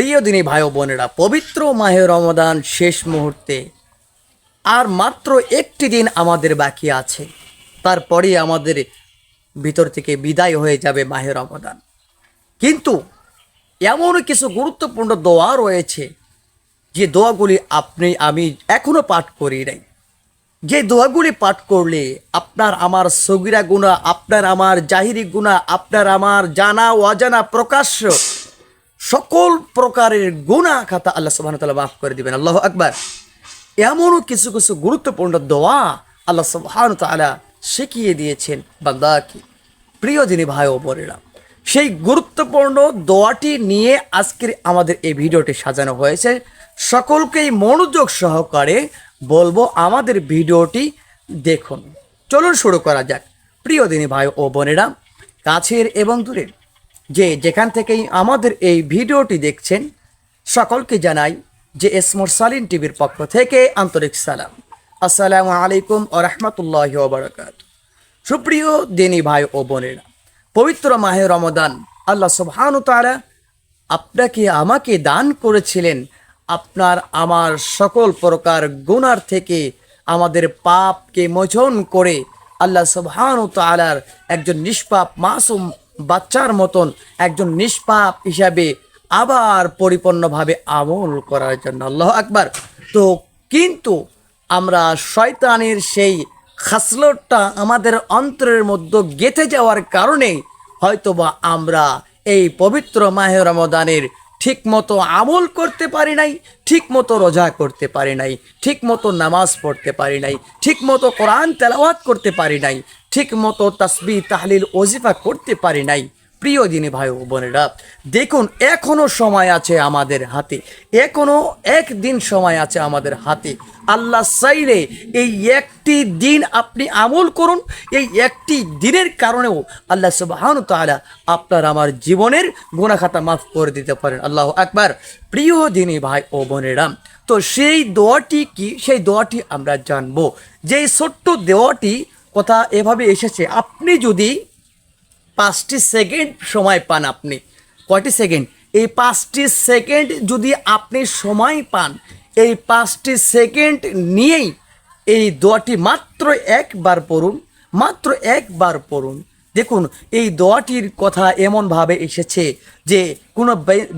প্রিয় দিনী ভাই বোনেরা, পবিত্র মাহে রমদান শেষ মুহূর্তে। আর মাত্র একটি দিন আমাদের বাকি আছে। তারপরে আমাদের ভিতর থেকে বিদায় হয়ে যাবে মাহে রমদান। কিন্তু এমন কিছু গুরুত্বপূর্ণ দোয়া রয়েছে, যে দোয়াগুলি আপনি, আমি এখনও পাঠ করি নাই। যে দোয়াগুলি পাঠ করলে আপনার আমার সগিরা গুণা আপনার আমার জাহিরি গুণা আপনার আমার জানা অজানা প্রকাশ্য সকল প্রকারের গুণা খাতা আল্লাহ সুবাহ তালা মাফ করে দিবেন। আল্লাহ আকবার। এমনও কিছু কিছু গুরুত্বপূর্ণ দোয়া আল্লাহ সুবাহ তালা শিখিয়ে দিয়েছেন বান্দাকে প্রিয় যিনি ভাই ও বোনেরা, সেই গুরুত্বপূর্ণ দোয়াটি নিয়ে আজকের আমাদের এই ভিডিওটি সাজানো হয়েছে। সকলকেই মনোযোগ সহকারে বলব আমাদের ভিডিওটি দেখুন। চলুন শুরু করা যাক। প্রিয় দিনী ভাই ও বোনেরা, কাছের এবং দূরের যে যেখান থেকেই আমাদের এই ভিডিওটি দেখছেন, সকলকে জানাই যে এসমোর সালিন টিভির পক্ষ থেকে আন্তরিক সালাম। আসসালামু আলাইকুম ও রহমতুল্লাহ ওবরাকাত সুপ্রিয় দিনী ভাই ও বোনেরা, পবিত্র মাহে রমদান, আল্লাহ সুবহানু তাআলা আপনাকে, আমাকে দান করেছিলেন। আপনার আমার সকল প্রকার গুনার থেকে আমাদের পাপকে মোচন করে আল্লাহ সুবহানু তাআলার একজন নিষ্পাপ মাসুম বাচ্চার মতন একজন নিষ্পাপ হিসাবে আবার পরিপূর্ণভাবে আমল করার জন্য। আল্লাহ আকবার। তো কিন্তু আমরা শয়তানের সেই খাসলটটা আমাদের অন্তরের মধ্যে গেঁথে যাওয়ার কারণে হয়তোবা আমরা এই পবিত্র মাহে রমদানের ঠিক মতো আমল করতে পারি নাই ঠিক মতো রোজা করতে পারি নাই ঠিক মতো নামাজ পড়তে পারি নাই ঠিক মতো কোরআন তেলাওয়াত করতে পারি নাই ঠিক মতো তাসবি তাহলিল, ওজিফা করতে পারি নাই। প্রিয় দিনী ভাই ও বোনেরা, দেখুন, এখনও সময় আছে আমাদের হাতে। এখনও একদিন সময় আছে আমাদের হাতে। আল্লাহ চাইলে এই একটি দিন আপনি আমল করুন। এই একটি দিনের কারণেও আল্লাহ সুবাহান তাআলা আপনার আমার জীবনের গুণাখাতা মাফ করে দিতে পারেন। আল্লাহ একবার প্রিয় দিনী ভাই ও বোনেরা, তো সেই দোয়াটি কি? সেই দোয়াটি আমরা জানব। যে ছোট্ট দোয়াটি কথা এভাবে এসেছে, আপনি যদি পাঁচটি সেকেন্ড সময় পান আপনি। কয়টি সেকেন্ড? এই পাঁচটি সেকেন্ড যদি আপনি সময় পান, এই পাঁচটি সেকেন্ড নিয়েই এই দোয়াটি মাত্র একবার পড়ুন, মাত্র একবার পড়ুন। দেখুন, এই দোয়াটির কথা এমনভাবে এসেছে যে কোনো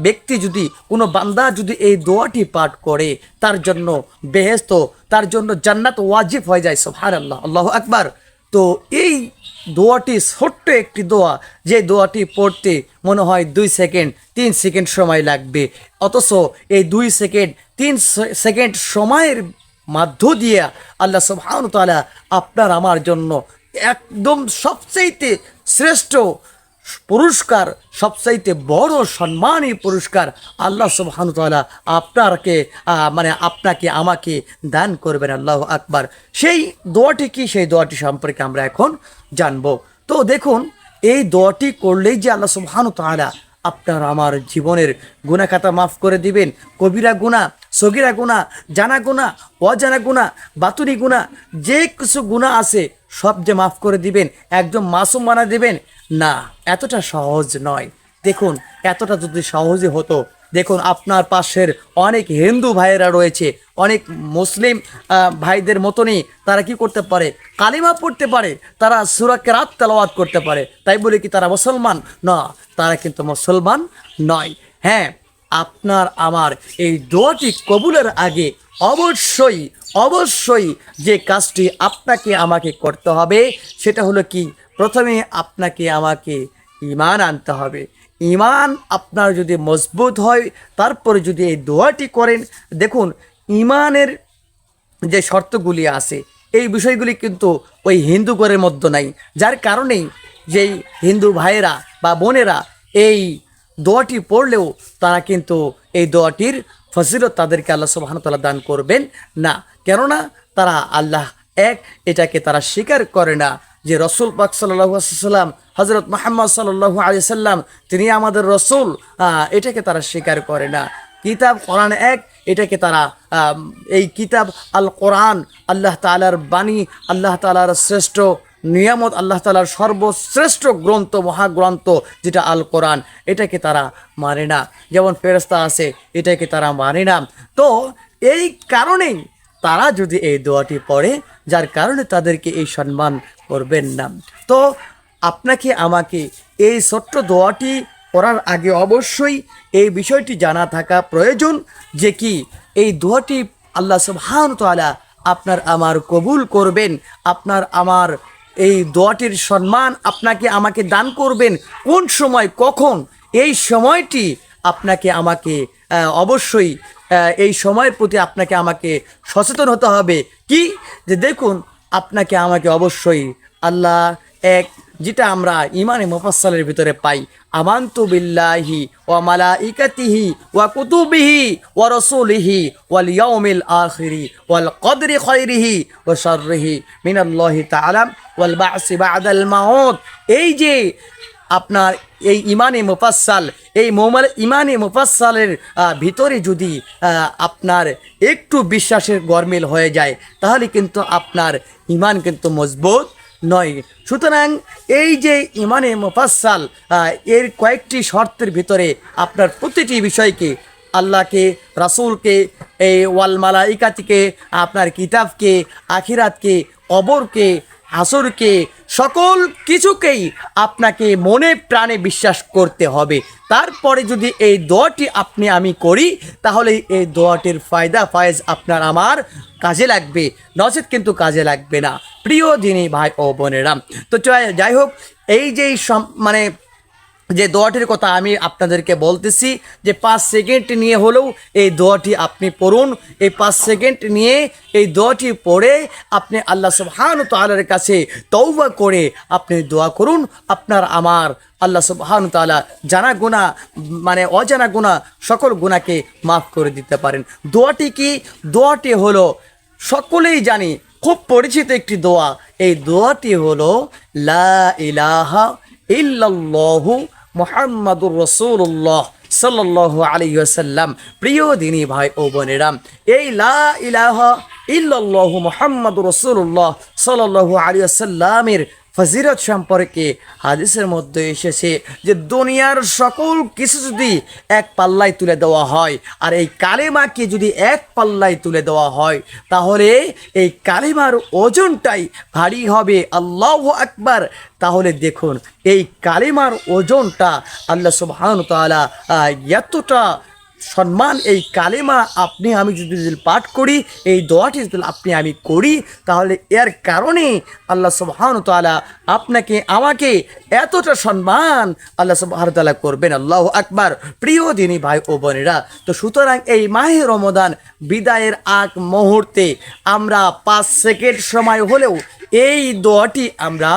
ব্যক্তি যদি, কোনো বান্দা যদি এই দোয়াটি পাঠ করে, তার জন্য বেহেস্ত তার জন্য জান্নাত ওয়াজিব হয়ে যায় সোহার আল্লাহ আল্লাহ আকবার। তো এই দোয়াটি ছোট্ট একটি দোয়া। যে দোয়াটি পড়তে মনে হয় দুই সেকেন্ড, তিন সেকেন্ড সময় লাগবে। অথচ এই দুই সেকেন্ড, তিন সেকেন্ড সময়ের মাধ্য দিয়ে আল্লাহ সুবহান আপনার আমার জন্য একদম সবচাইতে শ্রেষ্ঠ পুরস্কার, সবচাইতে বড় সম্মানী পুরস্কার আল্লাহ সুবহানু তাআলা আপনাকে মানে আপনাকে, আমাকে দান করবেন আল্লাহ আকবার। সেই দোয়াটি কি? সেই দোয়াটি সম্পর্কে আমরা এখন জানব। তো দেখুন, এই দোয়াটি করলেই যে আল্লাহ সুবহানু তাআলা আপনার আমার জীবনের গুণাখাতা মাফ করে দিবেন। কবিরা গুণা সগিরা গুণা জানা গুণা অজানা গুণা বাতুরি গুণা যে কিছু গুণা আছে সব যে মাফ করে দিবেন, একদম মাসুম বানা দিবেন না, এতটা সহজ নয়। দেখুন, এতটা যদি সহজে হতো, দেখুন, আপনার পাশের অনেক হিন্দু ভাইয়েরা রয়েছে, অনেক মুসলিম ভাইদের মতনই তারা কি করতে পারে? কালিমা পড়তে পারে, তারা সুরাকে রাত তেলাওয়াত করতে পারে। তাই বলে কি তারা মুসলমান? না, তারা কিন্তু মুসলমান নয়। হ্যাঁ আপনার আমার এই দোয়াটি কবুলের আগে অবশ্যই অবশ্যই যে কাজটি আপনাকে, আমাকে করতে হবে, সেটা হলো কি? প্রথমে আপনাকে আমাকে ইমান আনতে হবে। ইমান আপনার যদি মজবুত হয়, তারপরে যদি এই দোয়াটি করেন, দেখুন ইমানের যে শর্তগুলি আছে, এই বিষয়গুলি কিন্তু ওই হিন্দু ঘরের মধ্যে নাই। যার কারণেই যেই হিন্দু ভাইয়েরা বা বোনেরা এই দোয়াটি পড়লেও তারা কিন্তু এই দোয়াটির ফজিলত তাদেরকে আল্লাহ সুবাহতাল্লাহ দান করবেন না। কেননা তারা আল্লাহ এক, এটাকে তারা স্বীকার করে না। যে রসুল পাক সাল্লাম হজরত মোহাম্মদ সাল্লাহ আলি সাল্লাম তিনি আমাদের রসুল এটাকে তারা স্বীকার করে না। কিতাব কোরআন এক, এটাকে তারা এই কিতাব আল কোরআন আল্লাহ তালার বাণী, আল্লাহ তালার শ্রেষ্ঠ নিয়ামত, আল্লাহ তালার সর্বশ্রেষ্ঠ গ্রন্থ, মহাগ্রন্থ, যেটা আল কোরআন এটাকে তারা মানে না। যেমন ফেরস্তা আছে, এটাকে তারা মানে না। তো এই কারণেই তারা যদি এই দোয়াটি পড়ে, যার কারণে তাদেরকে এই সম্মান করবেন না। তো আপনাকে, আমাকে এই ছোট্ট দোয়াটি পড়ার আগে অবশ্যই এই বিষয়টি জানা থাকা প্রয়োজন যে কি এই দোয়াটি আল্লাহ সুবহান তাআলা আপনার আমার কবুল করবেন, আপনার আমার এই দোয়াটির সম্মান আপনাকে আমাকে দান করবেন। কোন সময়, কখন এই সময়টি আপনাকে আমাকে অবশ্যই এই সময়ের প্রতি আপনাকে আমাকে সচেতন হতে হবে। কি? যে দেখুন, আপনাকে আমাকে অবশ্যই আল্লাহ এক, যেটা আমরা ইমানে মুফাসসালের ভিতরে পাই, আমান্তু বিল্লাহি ওয়া মালাইকাতিহি ওয়া কুতুবিহি ওয়া রাসূলিহি ওয়াল ইয়াউমিল আখিরি ওয়াল কদরি খায়রিহি ওয়া শাররিহি মিনাল্লাহি তাআলা ওয়াল বা'সি বা'দাল মাউত। এই যে আপনার এই ইমানে মুফাসসাল এই মোমাল ইমানে মোফাসালের ভিতরে যদি আপনার একটু বিশ্বাসের গরমিল হয়ে যায় তাহলে কিন্তু আপনার ইমান কিন্তু মজবুত নয়। সুতরাং এই যে ইমানে মুফাসসাল আহ, এর কয়েকটি শর্তের ভিতরে আপনার প্রতিটি বিষয়কে আল্লাহকে রাসুলকে এই ওয়াল মালাইকাতিকে আপনার কিতাবকে আখিরাতকে অবরকে আসরকে সকল কিছুকেই আপনাকে মনে প্রাণে বিশ্বাস করতে হবে। তারপরে যদি এই দোয়াটি আপনি আমি করি তাহলে এই দোয়াটির ফায়দা, ফায়েজ আপনার আমার কাজে লাগবে। নচেত কিন্তু কাজে লাগবে না। প্রিয় দিনী ভাই ও বোনেরা, তো চাই যাই হোক, এই যে সম- মানে যে দোয়াটির কথা আমি আপনাদেরকে বলতেছি, যে পাঁচ সেকেন্ড নিয়ে হলেও এই দোয়াটি আপনি পড়ুন। এই পাঁচ সেকেন্ড নিয়ে এই দোয়াটি পড়ে আপনি আল্লাহ সুবহান তালার কাছে তৌবা করে আপনি দোয়া করুন। আপনার আমার আল্লাহ সুবহান তাআলা জানা গুণা মানে অজানা গুণা সকল গুণাকে মাফ করে দিতে পারেন। দোয়াটি কি? দোয়াটি হলো, সকলেই জানি, খুব পরিচিত একটি দোয়া। এই দোয়াটি হলো, লা ইলাহা ইল্লাল্লাহু মুহাম্মাদুর রসুল্লাহ সাল্লাহ আলাইহি ওয়াসাল্লাম। প্রিয় দিনী ভাই ও বোনেরাম এই লা ইলাহা ইল্লাল্লাহু মুহাম্মাদুর রসুল্লাহ সাল্লাল্লাহু আলাইহি ওয়াসাল্লামের ফজিরত সম্পর্কে হাদিসের মধ্যে এসেছে যে দুনিয়ার সকল কিছু যদি এক পাল্লায় তুলে দেওয়া হয়, আর এই কালেমাকে যদি এক পাল্লায় তুলে দেওয়া হয়, তাহলে এই কালেমার ওজনটাই ভারী হবে। আল্লাহ আকবার। তাহলে দেখুন, এই কালেমার ওজনটা আল্লাহ সুবহান তাআলা এতটা সম্মান, এই কালেমা আপনি, আমি যদি পাঠ করি, এই দোয়াটি যদি আপনি, আমি করি, তাহলে এর কারণে আল্লাহ সুবহান তাআলা আপনাকে, আমাকে এতটা সম্মান আল্লাহ সুবহান করবেন। আল্লাহ আকবার। প্রিয় দিনী ভাই ও বোনেরা, তো সুতরাং এই মাহে রমদান বিদায়ের আগ মুহূর্তে আমরা পাঁচ সেকেন্ড সময় হলেও এই দোয়াটি আমরা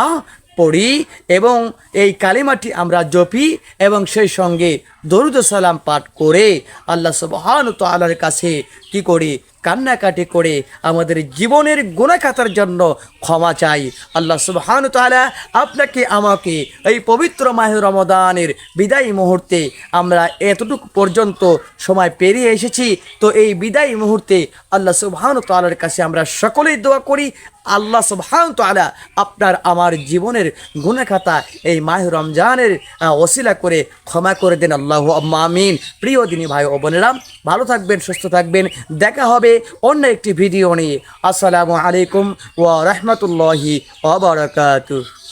পড়ি এবং এই কালিমাটি আমরা জপি এবং সেই সঙ্গে দরুদ সালাম পাঠ করে আল্লাহ সবহানত আল্লাহর কাছে কি করি? কান্নাকাটি করে আমাদের জীবনের গুণাখাতার জন্য ক্ষমা চাই। আল্লাহ সুবহান তাআলা আপনাকে, আমাকে এই পবিত্র মাহে রমদানের বিদায়ী মুহূর্তে আমরা এতটুকু পর্যন্ত সময় পেরিয়ে এসেছি। তো এই বিদায়ী মুহূর্তে আল্লাহ সুবহান তাআলার কাছে আমরা সকলেই দোয়া করি। আল্লাহ সুবহান তাআলা আপনার, আমার জীবনের গুণাখাতা এই মাহ রমজানের ওসিলা করে ক্ষমা করে দেন। আল্লাহ আমিন। প্রিয় দিনী ভাই ও বোনেরা, ভালো থাকবেন, সুস্থ থাকবেন। দেখা হবে অন্য একটি ভিডিও নিয়ে। আসসালামু আলাইকুম ওয়া রাহমাতুল্লাহি ওয়া বারাকাতুহু।